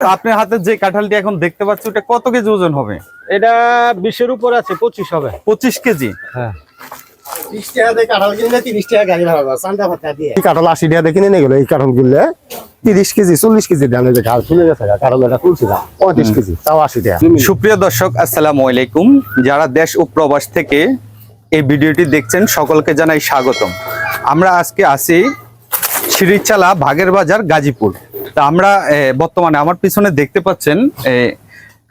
আপনার হাতে যে কাঁঠালটি এখন দেখতে পাচ্ছি ওটা কত কেজি ওজন হবে? এটা বিশের উপর আছে পঁচিশ হবে। পঁচিশ কেজি? হ্যাঁ। কাঁঠাল তিরিশ আশি টাকা কিনে নিয়ে গেলো এই কাঁঠালগুলো কেজি চল্লিশ কেজি দাম যে ঘাস তুলে গেছে কাঁঠাল এটা তুলছি না পঁয়ত্রিশ কেজি তাও আশি টাকা। সুপ্রিয় দর্শক আসসালামু আলাইকুম। যারা দেশ ও প্রবাস থেকে এই ভিডিওটি দেখছেন সকলকে জানাই স্বাগতম। আমরা আজকে আছি সিঁড়িচালা ভাগের বাজার গাজীপুর। তা আমরা বর্তমানে আমার পিছনে দেখতে পাচ্ছেন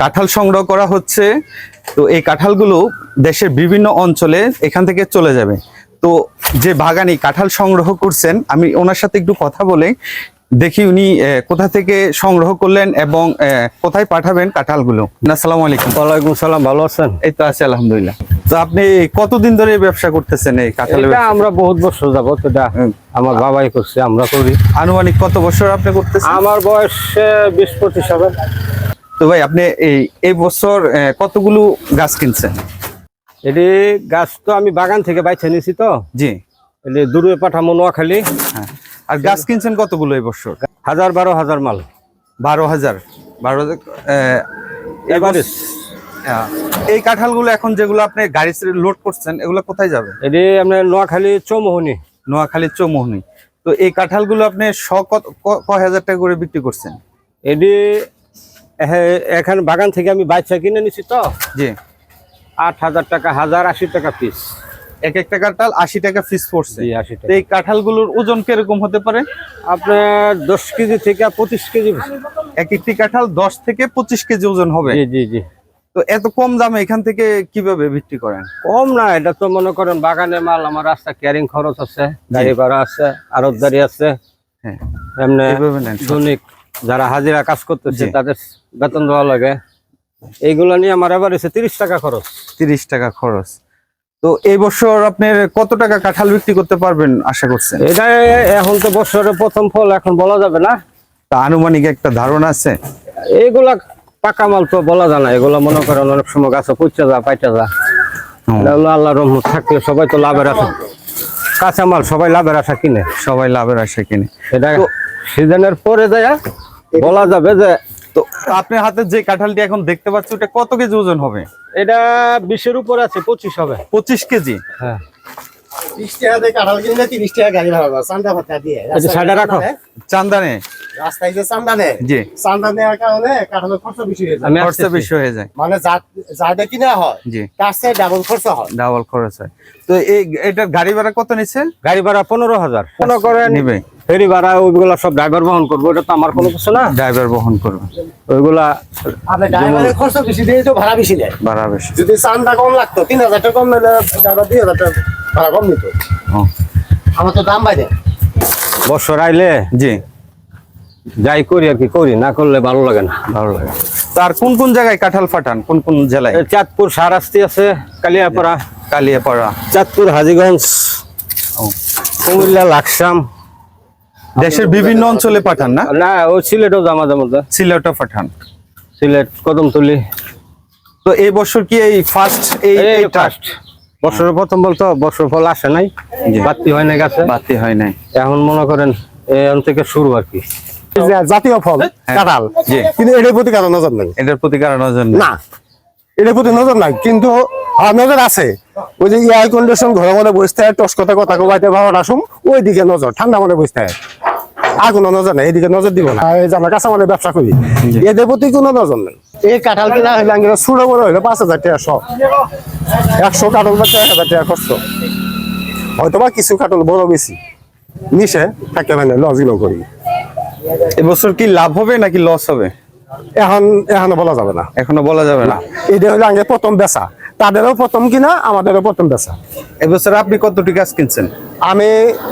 কাঁঠাল সংগ্রহ করা হচ্ছে। তো এই কাঁঠালগুলো দেশের বিভিন্ন অঞ্চলে এখান থেকে চলে যাবে। তো যে বাগানি কাঁঠাল সংগ্রহ করছেন, আমি ওনার সাথে একটু কথা বলে দেখি উনি কোথা থেকে সংগ্রহ করলেন এবং কোথায় পাঠাবেন কাঁঠালগুলো? আসসালামু আলাইকুম। ওয়ালাইকুম সালাম ভালো আছেন? এই তো আছে আলহামদুলিল্লাহ। তো আপনি কতদিন ধরে ব্যবসা করতেছেন এই কাঁঠালের আমরা বহুত বছর যাবত এটা আমার বাবাই করছে আমরা করি। আনুমানিক কত বছর আপনি করতেছেন? আমার বয়স বিশ পঁচিশ হবে। তো ভাই আপনি এই এই বছর কতগুলো গাছ কিনছেন? এটি গাছ তো আমি বাগান থেকে বাইছে নিছি তো। জি। দূরে পাঠামো নোয়াখালী। হ্যাঁ। আর গাছ কিনছেন কতগুলো এই বছর? হাজার বারো হাজার মাল। বারো হাজার। বারো হাজার এই। কাঁঠালগুলো এখন যেগুলো আপনি গাড়ি লোড করছেন এগুলো কোথায় যাবে? এটি আপনার নোয়াখালী চৌমোহনী। নোয়াখালী চৌমোহনী। তো এই কাঁঠালগুলো আপনি শ কত ক- কয় হাজার টাকা করে বিক্রি করছেন? এটি এখানে বাগান থেকে আমি বাইচা কিনে নিছি তো। জি। আট হাজার টাকা হাজার আশি টাকা পিস এক একটা কাঁঠাল আশি টাকা ফিস পড়ছে। এই কাঁঠালগুলোর ওজন কীরকম হতে পারে? আপনার দশ কেজি থেকে পঁচিশ কেজি এক একটি কাঁঠাল দশ থেকে পঁচিশ কেজি ওজন হবে। জি জি তো এত কম দামে এখান থেকে কীভাবে বিক্রি করেন? কম না এটা তো মনে করেন বাগানের মাল আমার রাস্তা ক্যারিং খরচ আছে গাড়ি ভাড়া আছে আরতদারি আছে। হ্যাঁ। এমনি দৈনিক যারা হাজিরা কাজ করতেছে তাদের বেতন দেওয়া লাগে। এইগুলো নিয়ে আমার এবার এসে তিরিশ টাকা খরচ। তিরিশ টাকা খরচ। তো এই বছর আপনার কত টাকা কাঁঠাল বিক্রি করতে পারবেন আশা করছেন? এটা এখন তো বছরের প্রথম ফল এখন বলা যাবে না। তা আনুমানিক একটা ধারণা আছে? এইগুলা পাকা মাল তো বলা যায় না। এগুলো মনে করেন অনেক সময় গাছে পচা যা পাইটা যা। আল্লাহ রহমত থাকলে সবাই তো লাভের আশা। কাঁচা মাল সবাই লাভের আশা কিনে। সবাই লাভের আশা কিনে। এটা সিজনের পরে যায় বলা যাবে যে তো আপনার হাতে যে কাঁঠালটি এখন দেখতে পাচ্ছি ওটা কত কেজি ওজন হবে? এটা বিশের উপরে আছে পঁচিশ হবে। পঁচিশ কেজি? হ্যাঁ। চান্দানে? রাস্তায় যে চান্দা নেয় জি। চান্দা নেওয়ার কারণে কাঁঠালের খরচ বেশি হয়ে যায়। খরচা বেশি হয়ে যায়। মানে কিনা হয় জি। তার চেয়ে ডাবল খরচ হয়। ডাবল খরচ হয়। তো এই এটার গাড়ি ভাড়া কত নিচ্ছে গাড়ি ভাড়া পনেরো হাজার। মনে করেন নিবে। ফেরি ভাড়া ওইগুলা সব ড্রাইভার বহন করব এটা তো আমার কোনো কিছু না। ড্রাইভার বহন করবে। ওইগুলা আপনি ড্রাইভারের খরচ বেশি দিয়ে তো ভাড়া বেশি দেয় ভাড়া বেশি। যদি চান্দা কম লাগতো তিন হাজার টাকা কম নিলে ড্রাইভার দুই হাজার টাকা ভাড়া কম নিত। ও, আমার তো দাম বাইরে বছর আইলে জি। যাই করি আর কি করি না করলে ভালো লাগে না। ভালো লাগে। তো আর কোন কোন জায়গায় কাঁঠাল ফাটান? কোন কোন জেলায়? চাঁদপুর সারাস্তি আছে কালিয়াপাড়া। কালিয়াপাড়া। চাঁদপুর হাজিগঞ্জ ও। কুমিল্লা লাকসাম। দেশের বিভিন্ন অঞ্চলে পাঠান না? না ও সিলেটও জামাজা মধ্যে। সিলেটও পাঠান। সিলেট কদমতলি। তো এই বছর কি এই ফার্স্ট এই এই ফার্স্ট বছরের প্রথম বলতো বছর ফল আসে নাই জি। বাতি হয় না গাছে। বাতি হয় নাই। এখন মনে করেন এখন থেকে শুরু আর কি। জাতীয় ফল কাঁঠাল জি। কিন্তু এটার প্রতি কারও নজর নেই? এটার প্রতি কারণের জন্য না এটার প্রতি নজর নাই কিন্তু হ্যাঁ, নজর আছে। ওই যে এয়ার কন্ডিশন ঘরে মনে বসতে থাকে টস কথা কথা কবাইতে ভালো আসুম ওই দিকে নজর ঠান্ডা মনে বসতে থাকে। আর কোনো নজর নাই এদিকে নজর দিব না। এই যে আমরা কাঁচা মানে ব্যবসা করি এদের প্রতি কোনো নজর নেই। এই কাঁঠাল কিনা হইলে আঙ্গিরা সুড়ো বড় হইলে পাঁচ হাজার টাকা শখ একশো কাঠল বা এক হাজার টাকা খরচ। হয়তো বা কিছু কাঠল বড় বেশি। মিশে থাকে মানে লজিল করি। এবছর কি লাভ হবে নাকি লস হবে? এখন এখনও বলা যাবে না। এখনও বলা যাবে না। এটা হলো আগে প্রথম বেচা। তাদেরও প্রথম কিনা আমাদেরও প্রথম বেচা। এবছর আপনি কতটি গাছ কিনছেন? আমি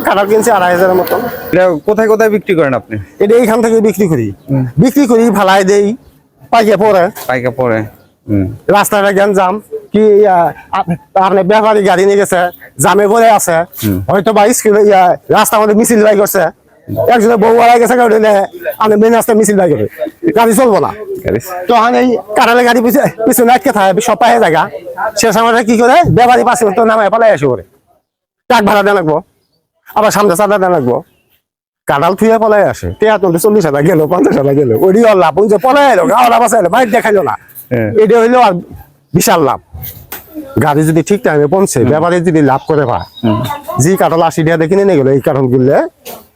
কাঁঠাল কিনছি আড়াই হাজারের মতো এটা কোথায় কোথায় বিক্রি করেন আপনি? এটা এইখান থেকে বিক্রি করি। বিক্রি করি ফালাই দেই পাইকে পরে পাইকা পরে রাস্তাটা জ্ঞান জাম? কি আপনার ব্যাপারী গাড়ি নিয়ে গেছে জামে পরে আছে। হয়তো বা স্কুল রাস্তা মধ্যে মিছিল বাই করছে। একজনে বউ আড়াই গেছে গাড়ি আমি মেন রাস্তায় মিছিল বাই করে। গাড়ি চলবো না। তখন এই কাঁঠালের গাড়ি পিছনে আটকে থাকে সব পায়ে জায়গা। সে সময়টা কি করে ব্যাপারী পাশে তো নামায় পালাই আসে করে ট্রাক ভাড়া দেওয়া লাগবো। আবার সামনে চাঁদা দেওয়া লাগবো। কাঁঠাল থুয়ে পলাই আসে। টেয়া তুলতে চল্লিশ হাজার গেলো পঞ্চাশ হাজার গেলো। ওই আর লাভ ওই যে পলাই এলো গাওয়া বাঁচাইলো বাইর দেখাইলো না। হ্যাঁ। এটা হইল আর বিশাল লাভ। গাড়ি যদি ঠিক টাইমে পৌঁছে ব্যাপারে যদি লাভ করে পায় যে কাঁঠাল আশি টাকা কিনে নিয়ে গেলো এই কাঁঠাল গুললে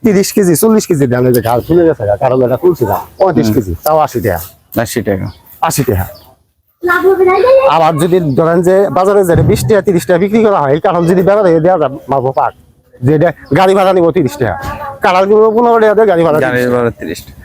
তিরিশ কেজি চল্লিশ কেজি দাম যে ঘাড় ফুলে গেছে কারণ এটা তুলছি না পঁয়ত্রিশ কেজি তাও আশি টাকা আশি টাকা। আশি টাকা আবার যদি ধরেন যে বাজারে যেটা বিশ টাকা তিরিশ টাকা বিক্রি করা হয় কারণ কাঁঠাল যদি বেড়া দেওয়া যায় মারবো পাক যে এটা গাড়ি ভাড়া নিব তিরিশ টাকা। কাঁঠাল কিনবো পনেরো টাকা দিয়ে গাড়ি ভাড়া গাড়ি ভাড়া তিরিশ টাকা।